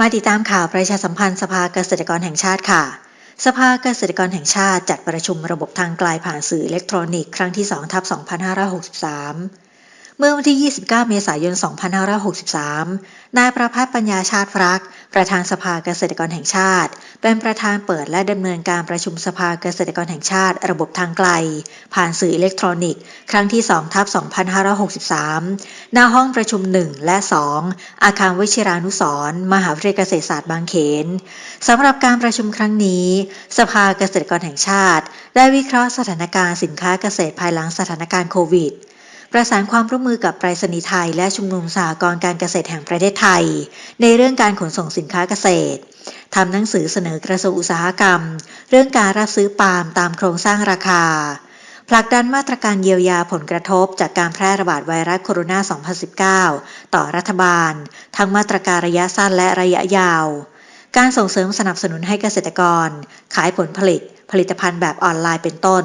มาติดตามข่าวประชาสัมพันธ์สภาเกษตรกรแห่งชาติค่ะ สภาเกษตรกรแห่งชาติจัดประชุมระบบทางไกลผ่านสื่ออิเล็กทรอนิกส์ครั้งที่2ทับ2563 มื่อวันที่ 29 เมษายน 2563 นายประพัฒน์ปัญญาชาติรัก ประธานสภาเกษตรกรแห่งชาติ เป็นประธานเปิดและดำเนินการประชุมสภาเกษตรกรแห่งชาติ ระบบทางไกล ผ่านสื่ออิเล็กทรอนิกส์ ครั้งที่ 2 ทับ 2563 ณ ห้องประชุม 1 และ 2 อาคารวชิรานุสรณ์มหาวิทยาลัยเกษตรศาสตร์บางเขน สำหรับการประชุมครั้งนี้ สภาเกษตรกรแห่งชาติ ได้วิเคราะห์สถานการณ์สินค้าเกษตรภายหลังสถานการณ์โควิด ประสานความร่วมมือกับไปรษณีย์ไทย และชุมนุมสหกรณ์การเกษตรแห่งประเทศไทย ในเรื่องการขนส่งสินค้าเกษตรทำหนังสือเสนอกระทรวงอุตสาหกรรม เรื่องการรับซื้อปาล์มตามโครงสร้างราคา ผลักดันมาตรการเยียวยาผลกระทบจากการแพร่ระบาดไวรัสโคโรนา 2019 ต่อรัฐบาล ทั้งมาตรการระยะสั้นและระยะยาว การส่งเสริมสนับสนุนให้เกษตรกร ขายผลผลิต ผลิตภัณฑ์แบบออนไลน์เป็นต้น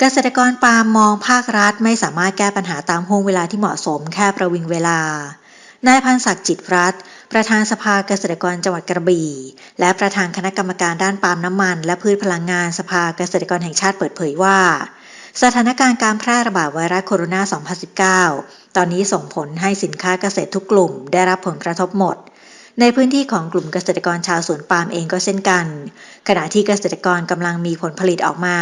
เกษตรกรปาล์มมองภาครัฐไม่สามารถแก้ปัญหาตามห่วงเวลาที่เหมาะสมแค่ประวิงเวลา นายพันศักดิ์จิตรัตน์ประธานสภาเกษตรกรจังหวัดกระบี่ และประธานคณะกรรมการด้านปาล์มน้ำมัน และพืชพลังงานสภาเกษตรกรแห่งชาติเปิดเผยว่าสถานการณ์การแพร่ระบาดไวรัสโคโรนา 2019 ตอนนี้ส่งผลให้สินค้าเกษตรทุกกลุ่มได้รับผลกระทบหมด ในพื้นที่ของกลุ่มเกษตรกรชาวสวนปาล์มเองก็เช่นกัน ขณะที่เกษตรกรกำลังมีผลผลิตออกมา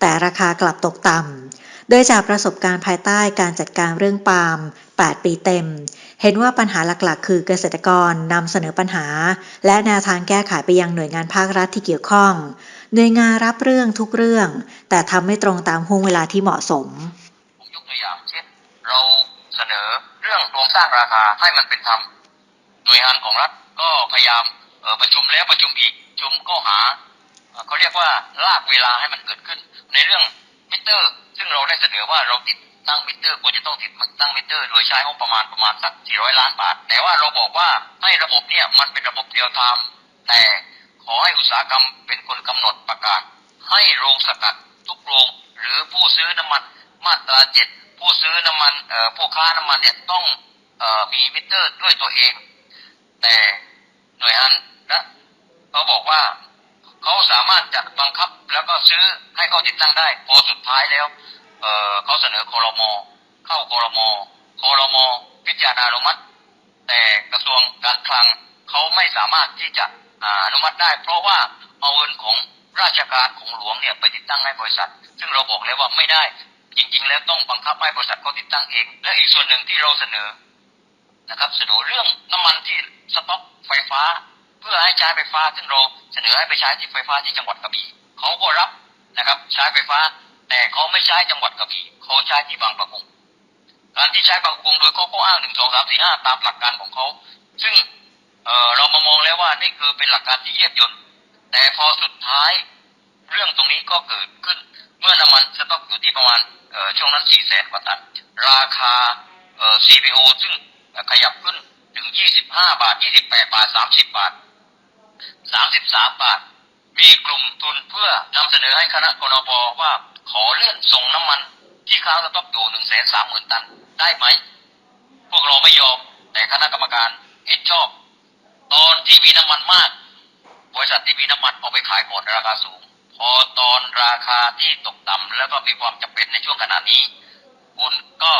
แต่ราคากลับตกต่ำโดยจากประสบการณ์ภายใต้การจัดการเรื่องปาล์ม 8 ปีเต็ม เห็นว่าปัญหาหลักๆ คือเกษตรกรนำเสนอปัญหา และแนวทางแก้ไขไปยังหน่วยงานภาครัฐที่เกี่ยวข้อง หน่วยงานรับเรื่องทุกเรื่อง แต่ทำไม่ตรงตามห่วงเวลาที่เหมาะสมยกตัวอย่างเช่นเราเสนอเรื่องโครงสร้างราคาให้มันเป็นธรรม น่วยงานของรัฐก็พยายามประชุมแล้วประชุมอีกประชุมก็หาเขาเรียกว่าลากเวลาให้มันเกิดขึ้น ในเรื่องมิเตอร์ ซึ่งเราได้เสนอว่าเราติดตั้งมิเตอร์ควรจะต้องติดตั้งมิเตอร์ โดยใช้งบประมาณประมาณสัก 400 ล้านบาท แต่ว่าเราบอกว่าให้ระบบเนี่ยมันเป็นระบบเรียลไทม์แต่ขอให้อุตสาหกรรมเป็นคนกำหนดประกาศ ให้โรงสกัดทุกโรงหรือผู้ซื้อน้ำมันมาตราเจ็ดผู้ซื้อน้ำมันเอ่อผู้ค้าน้ำมันเนี่ยต้องเอ่อมีมิเตอร์ด้วยตัวเอง แต่หน่วยงานนะเขาบอกว่าเขาสามารถจะบังคับแล้วก็ซื้อให้เขาติดตั้งได้พอสุดท้ายแล้วเเขาเสนอคอรมอเข้าคอรมอคอรมอพิจารณาอนุมัติ แต่กระทรวงการคลังเขาไม่สามารถที่จะอ่าอนุมัติได้ เพราะว่าเอาเงินของราชการของหลวงเนี่ยไปติดตั้งให้บริษัท ซึ่งเราบอกแล้วว่าไม่ได้จริง ๆ แล้วต้องบังคับให้บริษัทเขาติดตั้งเอง และอีกส่วนหนึ่งที่เราเสนอ นะครับเสนอเรื่องน้ำมันที่สต็อกไฟฟ้า เพื่อให้ใช้ไฟฟ้าซึ่งเราเสนอให้ไปใช้ที่ไฟฟ้าที่จังหวัดกระบี่เขาก็รับนะครับใช้ไฟฟ้า แต่เขาไม่ใช้จังหวัดกระบี่เขาใช้ที่บางประกงการที่ใช้บางประกงโดยเขาก็อ้างหนึ่งสองสามสี่ห้าตามหลักการของเขาซึ่งเออเรามามองแล้วว่านี่คือเป็นหลักการที่เยียบยนต์แต่พอสุดท้ายเรื่องตรงนี้ก็เกิดขึ้น เมื่อน้ำมันสต็อกอยู่ที่ประมาณช่วงนั้นสี่แสนกว่าตันราคาเอ่อ CPO ซึ่ง ขยับขึ้นถึง25บาท28บาท30บาท33บาท มีกลุ่มทุนเพื่อนำเสนอให้คณะกนบว่าขอเลื่อนส่งน้ำมัน ที่ค้างสต็อกอยู่1 3 0 0 0 0ตันได้ไหม พวกเราไม่ยอม แต่คณะกรรมการเห็นชอบ ตอนที่มีน้ำมันมาก บริษัทที่มีน้ำมันเอาไปขายหมดราคาสูง พอตอนราคาที่ตกต่ำแล้วก็มีความจำเป็นในช่วงขณะนี้ คุณก็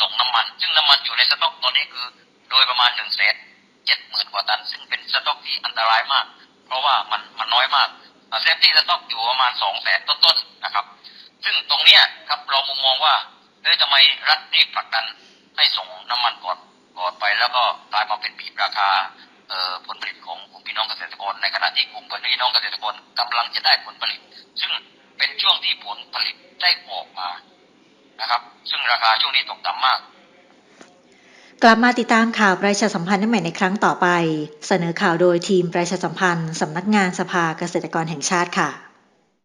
ส่งน้ำมัน ซึ่งน้ำมันอยู่ในสต็อกตอนนี้คือ โดยประมาณหนึ่งแสนเจ็ดหมื่นกว่าตัน ซึ่งเป็นสต็อกที่อันตรายมาก เพราะว่ามันมันน้อยมากเซฟตี้สต็อกอยู่ประมาณสองแสนต้นๆนะครับ ซึ่งตรงเนี้ยครับเรามุมมองว่าเฮ้ยทำไมรัฐรีบผลักดันให้ส่งน้ำมันก่อนก่อนไป แล้วก็กลายมาเป็นบีบราคาเอ่อผลผลิตของกลุ่มพี่น้องเกษตรกร ในขณะที่กลุ่มพี่น้องเกษตรกรกำลังจะได้ผลผลิต ซึ่งเป็นช่วงที่ผลผลิตได้ออกมา นะครับ ซึ่งราคาช่วงนี้ตกต่ำมาก กลับมาติดตามข่าวประชาสัมพันธ์ได้ใหม่ในครั้งต่อไป เสนอข่าวโดยทีมประชาสัมพันธ์สำนักงานสภาเกษตรกรแห่งชาติค่ะ